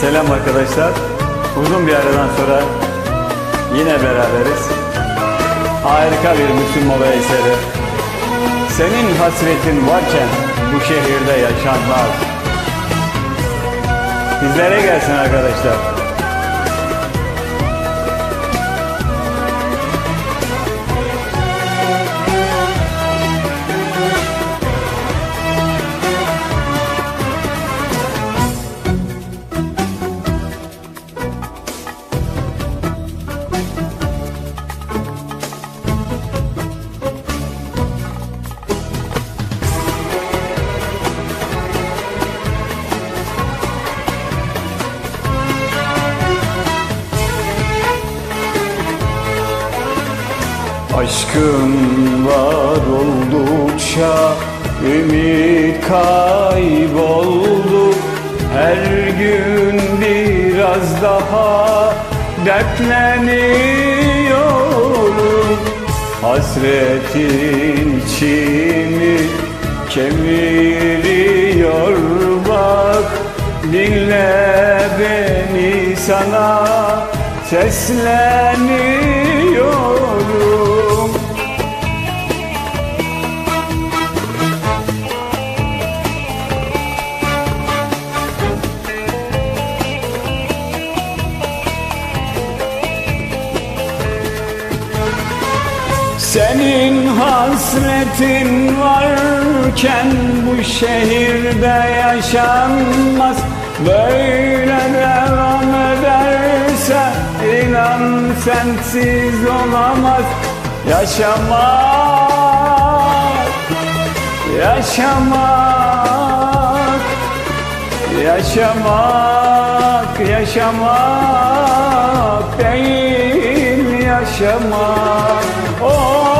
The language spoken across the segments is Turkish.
Selam arkadaşlar. Uzun bir aradan sonra yine beraberiz. Harika bir Müslüm Baba eseri. Senin hasretin varken bu şehirde yaşanmaz. Bizlere gelsin arkadaşlar. Aşkın var oldukça ümit kayboldu. Her gün biraz daha dertleniyorum. Hasretin içimi kemiriyor bak. Dinle beni sana sesleniyorum Senin hasretin varken bu şehirde yaşanmaz. Böyle devam ederse inan sensiz olamaz. Yaşamak, yaşamak, yaşamak, yaşamak değil yaşamak Oh. oh, oh.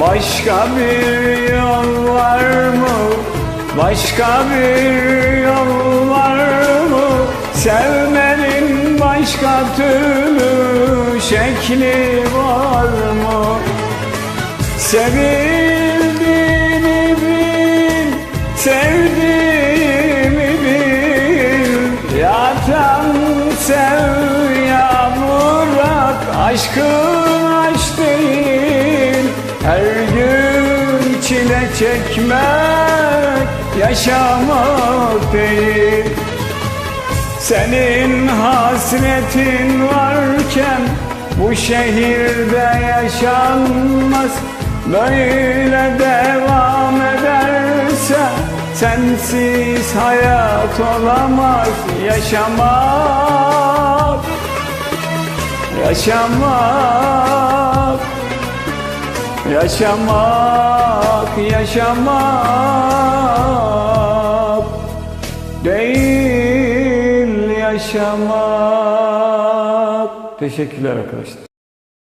Başka bir yol var mı? Başka bir yol var mı? Sevmenin başka türlü şekli var mı? Sevildiğini bil, sevdiğimi bil Yatan sev ya bırak aşkın aşk değil Her gün çile çekmek yaşamak değil. Senin hasretin varken bu şehirde yaşanmaz. Böyle devam ederse sensiz hayat olamaz. Yaşamak, yaşamak Yaşamak, yaşamak değil yaşamak. Teşekkürler arkadaşlar.